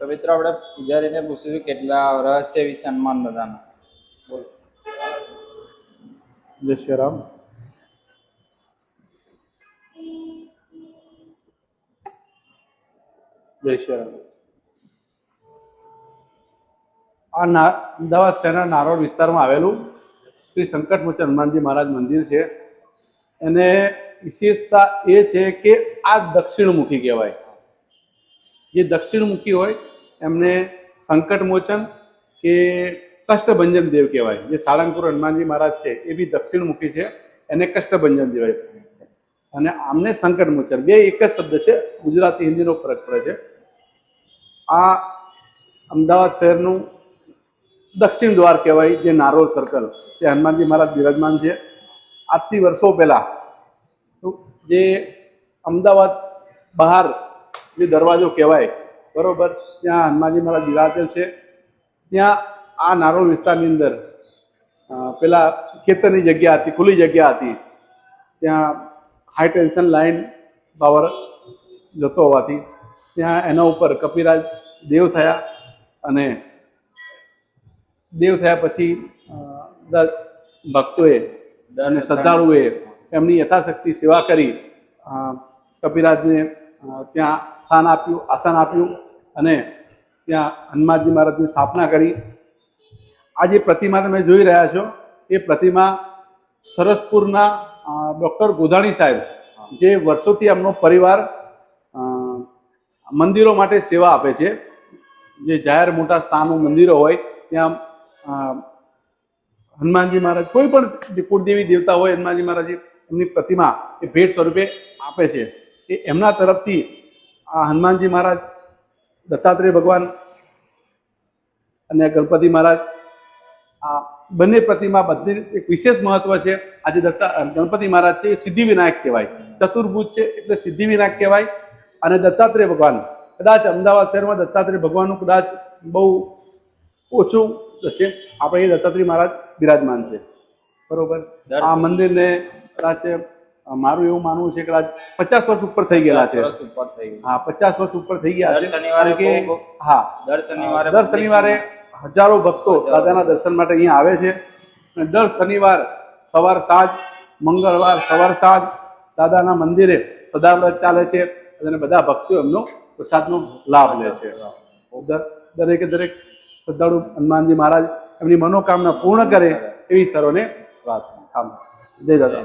તો મિત્રો આપણે પૂજારીને પૂછ્યું કેટલા રહસ્ય વિશે હનુમાન દાદાના. જય શ્રી રામ. જય શ્રી રામ. આ અમદાવાદ શહેરના નારોડ વિસ્તારમાં આવેલું શ્રી સંકટમોચન હનુમાનજી મહારાજ મંદિર છે. એને વિશેષતા એ છે કે આ દક્ષિણમુખી કહેવાય. જે દક્ષિણમુખી હોય એમને સંકટમોચન કે કષ્ટભંજન દેવ કહેવાય. જે સાળંગપુર હનુમાનજી મહારાજ છે, એ બી દક્ષિણમુખી છે, એને કષ્ટભંજન દેવાય. અને આમને સંકટમોચન. બે એક જ શબ્દ છે, ગુજરાતી હિન્દીનો ફરક પડે છે. આ અમદાવાદ શહેરનું દક્ષિણ દ્વાર કહેવાય, જે નારોલ સર્કલ તે હનુમાનજી મહારાજ બિરાજમાન છે. આજથી વર્ષો પહેલા, જે અમદાવાદ બહાર જે દરવાજો કહેવાય બરોબર. ત્યાં હનુમાનજી મહારાજ બિરાજેલ છે. ત્યાં આ નારોલ વિસ્તારની અંદર પેલા ખેતરની જગ્યા હતી, ખુલ્લી જગ્યા હતી. ત્યાં હાઈ ટેન્શન લાઈન પાવર જતો હોવાથી ત્યાં એના ઉપર કપિરાજ દેવ થયા અને દેવ થયા પછી ભક્તોએ અને શ્રદ્ધાળુએ એમની યથાશક્તિ સેવા કરી. કપિરાજને ત્યાં સ્થાન આપ્યું, આસન આપ્યું. અને ત્યાં હનુમાનજી મહારાજની સ્થાપના કરી. આ જે પ્રતિમા તમે જોઈ રહ્યા છો, એ પ્રતિમા સરસપુરના ડૉક્ટર ગોધાણી સાહેબ, જે વર્ષોથી એમનો પરિવાર મંદિરો માટે સેવા આપે છે. જે જાહેર મોટા સ્થાનો, મંદિરો હોય, ત્યાં હનુમાનજી મહારાજ, કોઈ પણ કુળદેવી દેવતા હોય, હનુમાનજી મહારાજ એમની પ્રતિમા એ ભેટ સ્વરૂપે આપે છે. એ એમના તરફથી આ હનુમાનજી મહારાજ દત્તાત્રેય ભગવાન અને ગણપતિ મહારાજ આ બંને પ્રતિમા બધી એક વિશેષ મહત્વ છે. આજે દત્તા ગણપતિ મહારાજ છે એ સિદ્ધિ વિનાયક કહેવાય. ચતુર્ભુજ છે એટલે સિદ્ધિ વિનાયક કહેવાય. અને દત્તાત્રેય ભગવાન કદાચ અમદાવાદ શહેરમાં દત્તાત્રેય ભગવાનનું કદાચ બહુ ઓછું હશે. આપણે એ દત્તાત્રેય મહારાજ બિરાજમાન છે. બરોબર? આ મંદિરને કદાચ મારું એવું માનવું છે કે આજ પચાસ વર્ષ ઉપર થઈ ગયેલા છે. હા પચાસ વર્ષ ઉપર થઈ ગયા છે. શનિવારે કે હા દર શનિવારે દર શનિવારે હજારો ભક્તો દાદાના દર્શન માટે અહીંયા આવે છે. અને દર શનિવાર સવાર સાંજ મંગળવાર સવાર સાંજ દાદાના મંદિરે સદાવ્રત ચાલે છે અને બધા ભક્તો એમનો પ્રસાદનો લાભ લે છે. દરેકે દરેક શ્રદ્ધાળુ હનુમાનજી મહારાજ એમની મનોકામના પૂર્ણ કરે એવી સર્વને પ્રાર્થના. જય દાદા.